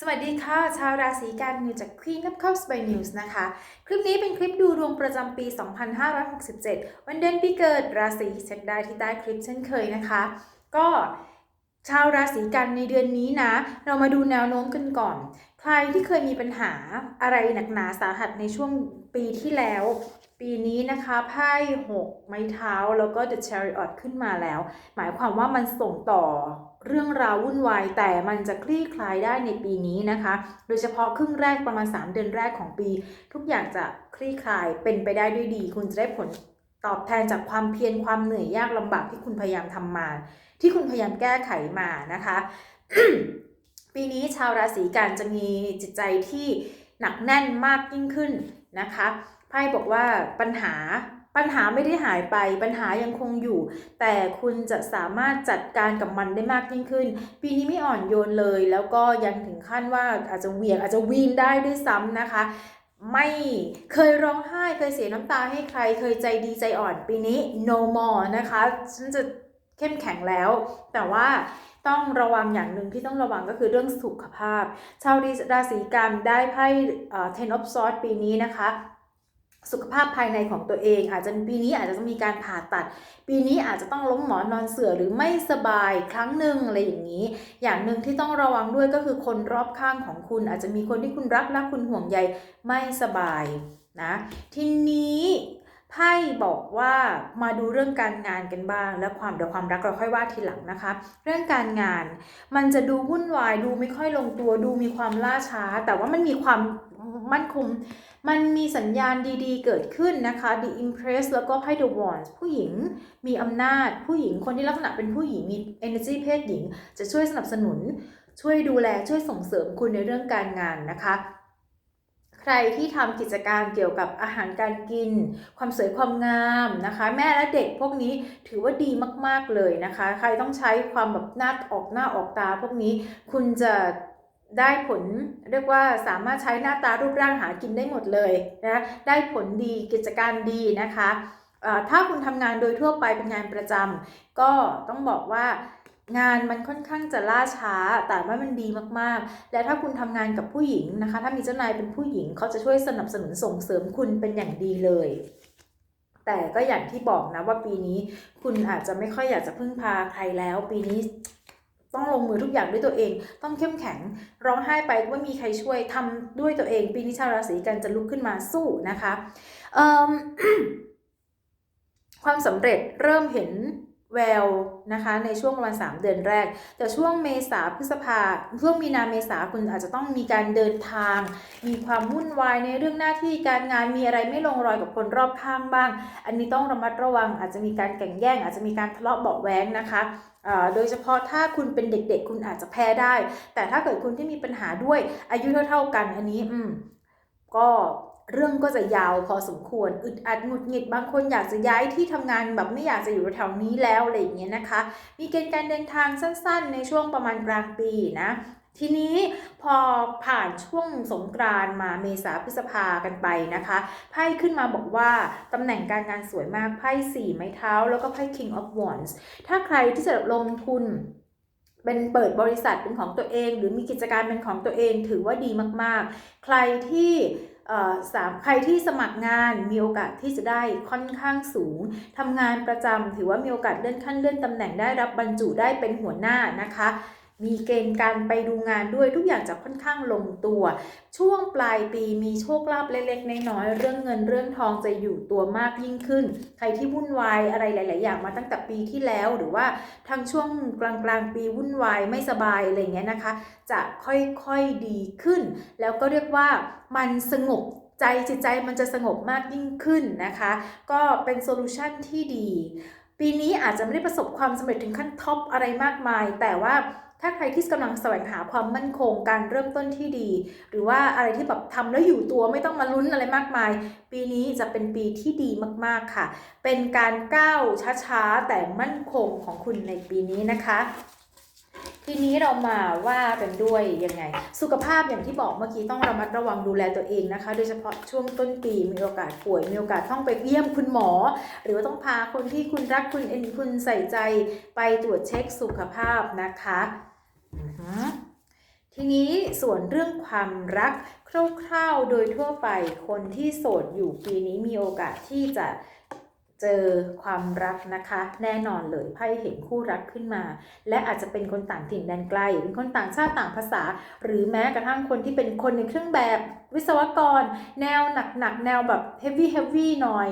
สวัสดีค่ะ ชาวราศีกันนิวจาก Queen of Cups by News นะคะ คลิปนี้เป็นคลิปดูดวงประจำปี 2567 วันเดือนปีเกิดราศีเช็คได้ที่ใต้คลิปเช่นเคยนะคะ ก็ชาวราศีกันในเดือนนี้นะ เรามาดูแนวโน้มกันก่อน ใครที่เคยมีปัญหาอะไรหนักหนาสาหัสในช่วงปีที่แล้ว ปีนี้นะคะไพ่หกไม้เท้าแล้วก็ The Chariot ขึ้นมาแล้ว หมายความว่ามันส่งต่อ เรื่องราววุ่นวายแต่มันจะคลี่คลายได้ในปีนี้นะคะ โดยเฉพาะครึ่งแรกประมาณ 3 เดือนแรกของปี ทุกอย่างจะคลี่คลายเป็นไปได้ด้วยดี คุณจะได้ผลตอบแทนจากความเพียรความเหนื่อยยากลำบากที่คุณพยายามทำมา ที่คุณพยายามแก้ไขมานะคะ ปีนี้ชาวราศีกันจะมีจิตใจที่หนักแน่นมากยิ่งขึ้นนะคะไพ่บอกว่าปัญหา ปัญหาไม่ได้หายไปปัญหายังคงอยู่ แต่คุณจะสามารถจัดการกับมันได้มากยิ่งขึ้น ปีนี้ไม่อ่อนโยนเลย แล้วก็ยังถึงขั้นว่าอาจจะเหวียงอาจจะวีนได้ด้วยซ้ำนะคะ ไม่เคยร้องไห้เคยเสียน้ำตาให้ใคร เคยใจดีใจอ่อนปีนี้ no more นะคะฉันจะเข้มแข็งแล้ว แต่ว่าต้องระวังอย่างหนึ่งที่ต้องระวังก็คือเรื่องสุขภาพ ชาวราศีกันได้ไพ่ ten of swords ปีนี้นะคะ สุขภาพภายในของตัวเอง อาจจะปีนี้อาจจะต้องมีการผ่าตัด ปีนี้อาจจะต้องล้มหมอนนอนเสื่อหรือไม่สบายครั้งหนึ่งอะไรอย่างนี้ อย่างหนึ่งที่ต้องระวังด้วยก็คือคนรอบข้างของคุณ อาจจะมีคนที่คุณรักและคุณห่วงใยไม่สบายนะทีนี้ไพ่บอกว่ามาดูเรื่องการงานกันบ้าง แล้วความเดี๋ยวความรักเราค่อยว่าทีหลังนะคะ เรื่องการงานมันจะดูวุ่นวายดูไม่ค่อยลงตัวดูมีความล่าช้า แต่ว่ามันมีความ มั่นคง มันมีสัญญาณดีๆ เกิดขึ้นนะคะ The Impress แล้วก็ไพ่ The Wands ผู้หญิงมีอำนาจ ผู้หญิงคนที่ลักษณะเป็นผู้หญิงมี energy เพศหญิง จะช่วยสนับสนุน ช่วยดูแลช่วยส่งเสริมคุณในเรื่องการงานนะคะใครที่ทำกิจการเกี่ยวกับอาหารการกิน ความสวยความงามนะคะ แม่และเด็กพวกนี้ถือว่าดีมาก ๆ เลยนะคะ ใครต้องใช้ความแบบหน้าออกหน้าออกตาพวกนี้คุณจะ ได้ผลเรียกว่าสามารถใช้หน้าตารูปร่างหากินได้หมดเลยนะได้ผลดีกิจการดีนะคะถ้าคุณทำงานโดยทั่วไปเป็นงานประจำก็ต้องบอกว่างานมันค่อนข้างจะล่าช้า แต่ว่ามันดีมากๆ และถ้าคุณทำงานกับผู้หญิงนะคะ ถ้ามีเจ้านายเป็นผู้หญิงเขาจะช่วยสนับสนุนส่งเสริมคุณเป็นอย่างดีเลย แต่ก็อย่างที่บอกนะว่าปีนี้คุณอาจจะไม่ค่อยอยากจะพึ่งพาใครแล้ว ปีนี้ ต้องลงมือทุกอย่างด้วยตัวเอง ต้องเข้มแข็ง ร้องไห้ไปไม่มีใครช่วยทำด้วยตัวเอง ปีนี้ชาวราศีกันจะลุกขึ้นมาสู้นะคะ ความสำเร็จเริ่มเห็น แววนะคะในช่วงประมาณ3เดือนแรก แต่ช่วงเมษาพฤษภาช่วงมีนาเมษาคุณอาจจะต้องมีการเดินทาง มีความวุ่นวายในเรื่องหน้าที่การงานมีอะไรไม่ลงรอยกับคนรอบข้างบ้าง อันนี้ต้องระมัดระวัง อาจจะมีการแข่งแย่ง อาจจะมีการทะเลาะเบาะแว้งนะคะอ่าโดยเฉพาะถ้าคุณเป็นเด็กๆ คุณอาจจะแพ้ได้ แต่ถ้าเกิดคุณที่มีปัญหาด้วยอายุเท่าๆกันอันนี้อืมก็ เรื่องก็จะยาวพอสมควรอึดอัดหงุดหงิดบางคนอยากจะย้ายที่ทำงานแบบไม่อยากจะอยู่แถวนี้แล้วอะไรอย่างเงี้ยนะคะ มีเกณฑ์การเดินทางสั้นๆ ในช่วงประมาณกลางปีนะทีนี้พอผ่านช่วงสงกรานมาเมษาพฤษภากันไปนะคะไพ่ขึ้นมาบอกว่าตำแหน่งการงานสวยมากไพ่สี่ไม้เท้า แล้วก็ไพ่ King of Wands ถ้าใครที่จะลงทุนเป็นเปิดบริษัทเป็นของตัวเอง หรือมีกิจการเป็นของตัวเองถือว่าดีมากๆ ใครที่ สามใครที่สมัครงานมีโอกาสที่จะได้ค่อนข้างสูงทำงานประจำถือว่ามีโอกาสเลื่อนขั้นเลื่อนตำแหน่งได้รับบรรจุได้เป็นหัวหน้านะคะ มีเกณฑ์การไปดูงานด้วยทุกอย่างจะค่อนข้างลงตัว ช่วงปลายปีมีโชคลาภเล็กๆน้อยๆเรื่องเงินเรื่องทองจะอยู่ตัวมากยิ่งขึ้น ใครที่วุ่นวายอะไรหลาย ๆ อย่างมาตั้งแต่ปีที่แล้วหรือว่าทางช่วงกลางๆ ปีวุ่นวายไม่สบายอะไรเงี้ยนะคะ จะค่อยๆดีขึ้น แล้วก็เรียกว่ามันสงบใจจิตใจมันจะสงบมากยิ่งขึ้นนะคะ ก็เป็นโซลูชันที่ดี ปีนี้อาจจะไม่ได้ประสบความสำเร็จถึงขั้นท็อปอะไรมากมาย แต่ว่า ถ้าใครที่กำลังแสวงหาความมั่นคงการเริ่มต้นที่ดี หรือว่าอะไรที่แบบทำแล้วอยู่ตัวไม่ต้องมาลุ้นอะไรมากมาย ปีนี้จะเป็นปีที่ดีมาก ๆค่ะ เป็นการก้าวช้าๆแต่มั่นคงของคุณในปีนี้นะคะ ทีนี้เรามาว่ากันด้วยยังไง สุขภาพอย่างที่บอกเมื่อกี้ต้องระมัดระวังดูแลตัวเองนะคะ โดยเฉพาะช่วงต้นปีมีโอกาสป่วยมีโอกาสต้องไปเยี่ยมคุณหมอ หรือว่าต้องพาคนที่คุณรักคุณเอ็นคุณใส่ใจไปตรวจเช็คสุขภาพนะคะทีนี้ส่วนเรื่องความรักคร่าวๆโดยทั่วไปคนที่โสดอยู่ปีนี้มีโอกาสที่จะ เจอความรักนะคะ แน่นอนเลยไพ่เห็นคู่รักขึ้นมา และอาจจะเป็นคนต่างถิ่นแดนไกล เป็นคนต่างชาติต่างภาษา หรือแม้กระทั่งคนที่เป็นคนในเครื่องแบบวิศวกร แนวหนักๆแนวแบบ heavy heavy หน่อย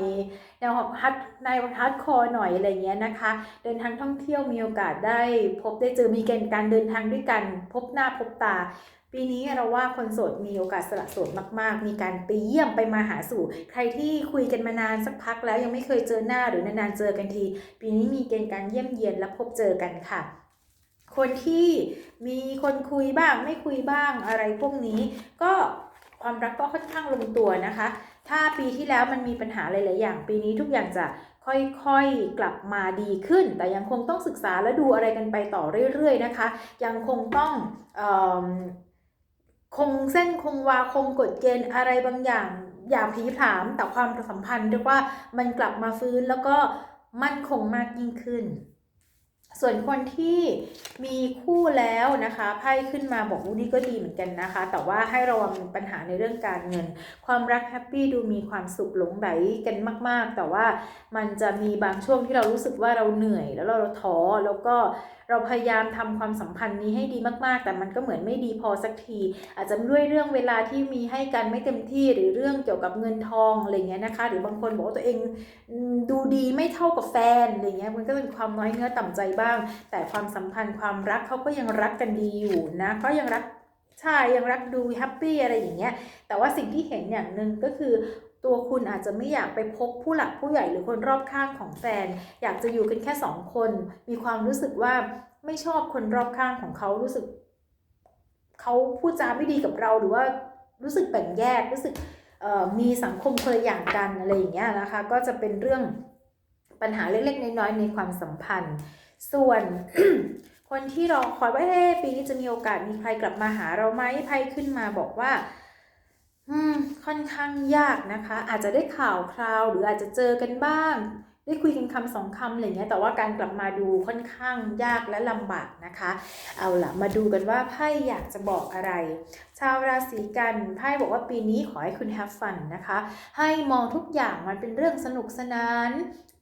แนวฮัดในฮัดคอหน่อยอะไรเงี้ยนะคะ เดินทางท่องเที่ยวมีโอกาสได้ พบได้เจอมีเกณฑ์การเดินทางด้วยกัน พบหน้าพบตา ปีนี้เราว่าคนโสดมีโอกาสสละโสดมาก ๆ มีการไปเยี่ยมไปมาหาสู่ ใครที่คุยกันมานานสักพักแล้วยังไม่เคยเจอหน้าหรือนานๆเจอกันที ปีนี้มีเกณฑ์การเยี่ยมเยียนและพบเจอกันค่ะ คนที่มีคนคุยบ้างไม่คุยบ้างอะไรพวกนี้ ก็ความรักก็ค่อนข้างลงตัวนะคะ ถ้าปีที่แล้วมันมีปัญหาหลายๆอย่าง ปีนี้ทุกอย่างจะค่อยๆ กลับมาดีขึ้น แต่ยังคงต้องศึกษาและดูอะไรกันไปต่อเรื่อยๆ นะคะ ยังคงต้องอ คงเส้นคงวาคงกฎเกณฑ์อะไรบางอย่างอย่าผีผามแต่ความสัมพันธ์เรียกว่ามันกลับมาฟื้นแล้วก็มั่นคงมากยิ่งขึ้น ส่วนคนที่มีคู่แล้วนะคะไพ่ขึ้นมาบอกว่านี่ก็ดีเหมือนกันนะคะ แต่ว่าให้ระวังปัญหาในเรื่องการเงิน ความรักแฮปปี้ดูมีความสุขหลงไหลกันมาก ๆ แต่ว่ามันจะมีบางช่วงที่เรารู้สึกว่าเราเหนื่อย แล้วเราท้อแล้วก็เราพยายามทำความสัมพันธ์นี้ให้ดีมากๆ แต่มันก็เหมือนไม่ดีพอสักที อาจจะด้วยเรื่องเวลาที่มีให้กันไม่เต็มที่หรือเรื่องเกี่ยวกับเงินทองอะไรเงี้ยนะคะ หรือบางคนบอกว่าตัวเองดูดีไม่เท่ากับแฟนอะไรเงี้ยมันก็เป็นความน้อยเนื้อต่ำใจบ้างแต่ความสัมพันธ์ความรักเขาก็ยังรักกันดีอยู่นะก็ยังรักใช่ยังรักดูแฮปปี้อะไรอย่างเงี้ยแต่ว่าสิ่งที่เห็นอย่างหนึ่งก็คือตัวคุณอาจจะไม่อยากไปพบผู้หลักผู้ใหญ่หรือคนรอบข้างของแฟน อยากจะอยู่กันแค่สองคน มีความรู้สึกว่าไม่ชอบคนรอบข้างของเขารู้สึกเขาพูดจาไม่ดีกับเราหรือว่ารู้สึกแบ่งแยกรู้สึกมีสังคมคนละอย่างกันอะไรอย่างเงี้ยนะคะ ก็จะเป็นเรื่องปัญหาเล็กๆน้อยๆในความสัมพันธ์ ส่วนคนที่รอคอยว่าเฮ้ปีนี้จะมีโอกาสมีใครกลับมาหาเราไหมไพ่ขึ้นมาบอกว่า อืม ค่อนข้างยากนะคะ อาจจะได้ข่าวคราวหรืออาจจะเจอกันบ้าง ได้คุยกันคำสองคำอะไรเงี้ยแต่ว่าการกลับมาดูค่อนข้างยากและลำบากนะคะ เอาละมาดูกันว่าไพ่อยากจะบอกอะไร ชาวราศีกันไพ่บอกว่าปีนี้ขอให้คุณ have fun นะคะ ให้มองทุกอย่างมันเป็นเรื่องสนุกสนาน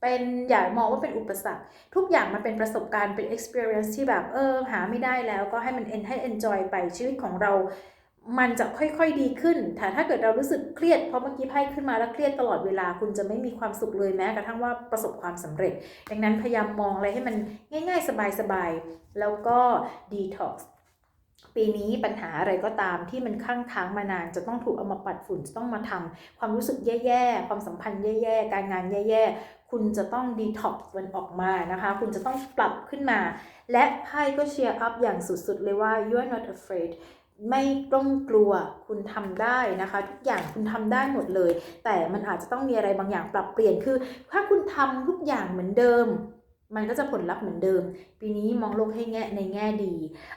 เป็นอย่ามองว่าเป็นอุปสรรค ทุกอย่างมันเป็นประสบการณ์เป็น experience ที่แบบเออหาไม่ได้แล้วก็ให้มัน en ให้ enjoy ไปชีวิตของเรา มันจะค่อยๆดีขึ้นแต่ถ้าเกิดเรารู้สึกเครียด เพราะเมื่อกี้ไพ่ขึ้นมาแล้วเครียดตลอดเวลา คุณจะไม่มีความสุขเลยแม้กระทั่งว่าประสบความสำเร็จ ดังนั้นพยายามมองอะไรให้มันง่าย ๆ สบายๆ แล้วก็ detox ปีนี้ปัญหาอะไรก็ตามที่มันข้างค้างมานานจะต้องถูกเอามาปัดฝุ่นจะต้องมาทำความรู้สึกแย่ๆ ความสัมพันธ์แย่ๆ การงานแย่ๆ คุณจะต้อง detox มันออกมานะคะ คุณจะต้องปรับขึ้นมา และไพ่ก็เชียร์อัพอย่างสุดๆเลยว่า you are not afraid ไม่ต้องกลัวคุณทำได้นะคะ ทุกอย่างคุณทำได้หมดเลย แต่มันอาจจะต้องมีอะไรบางอย่างปรับเปลี่ยนคือ ถ้าคุณทำทุกอย่างเหมือนเดิม มันก็จะผลลัพธ์เหมือนเดิม ปีนี้มองโลกให้แง่ในแง่ดี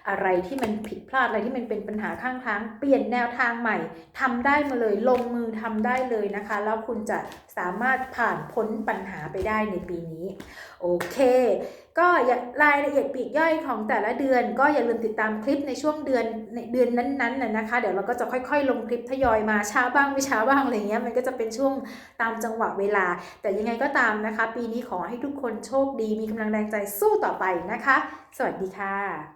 อะไรที่มันผิดพลาดอะไรที่มันเป็นปัญหาข้างทางเปลี่ยนแนวทางใหม่ทำได้มาเลยลงมือทำได้เลยนะคะ แล้วคุณจะสามารถผ่านพ้นปัญหาไปได้ในปีนี้ โอเค ก็อย่ารายละเอียดปีกย่อยของแต่ละเดือน ก็อย่าลืมติดตามคลิปในช่วงเดือนในเดือนนั้นๆน่ะนะคะ เดี๋ยวเราก็จะค่อยๆ ลงคลิปทยอยมาช้าบ้างไม่ช้าบ้างอะไรเงี้ยมันก็จะเป็นช่วงตามจังหวะเวลา แต่ยังไงก็ตามนะคะ ปีนี้ขอให้ทุกคนโชคดีมีกำลังแรงใจสู้ต่อไปนะคะ สวัสดีค่ะ